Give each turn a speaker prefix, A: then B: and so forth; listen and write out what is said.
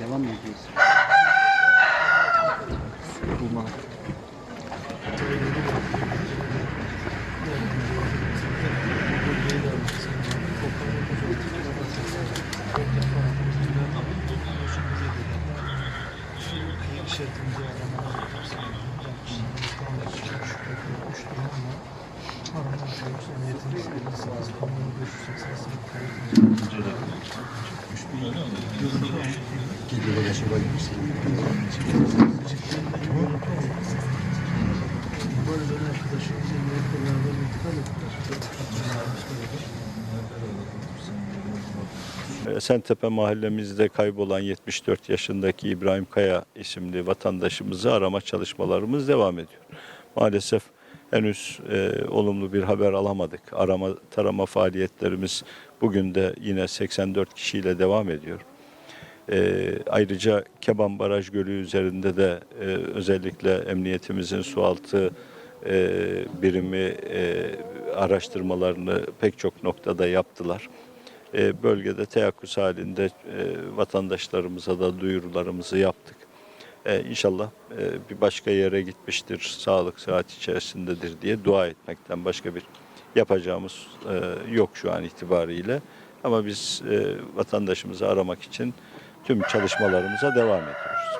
A: Devam mı ediyoruz? Bulmalı. Yaşı var
B: Esentepe mahallemizde kaybolan 74 yaşındaki İbrahim Kaya isimli vatandaşımızı arama çalışmalarımız devam ediyor. Maalesef henüz e, olumlu bir haber alamadık. Arama tarama faaliyetlerimiz bugün de yine 84 kişiyle devam ediyor. E, ayrıca Keban Baraj Gölü üzerinde de e, özellikle emniyetimizin sualtı e, birimi e, araştırmalarını pek çok noktada yaptılar. E, bölgede teyakkuz halinde e, vatandaşlarımıza da duyurularımızı yaptık. E, İnşallah e, bir başka yere gitmiştir, sağlık sıhhat içerisindedir diye dua etmekten başka bir yapacağımız e, yok şu an itibariyle. Ama biz e, vatandaşımızı aramak için tüm çalışmalarımıza devam ediyoruz.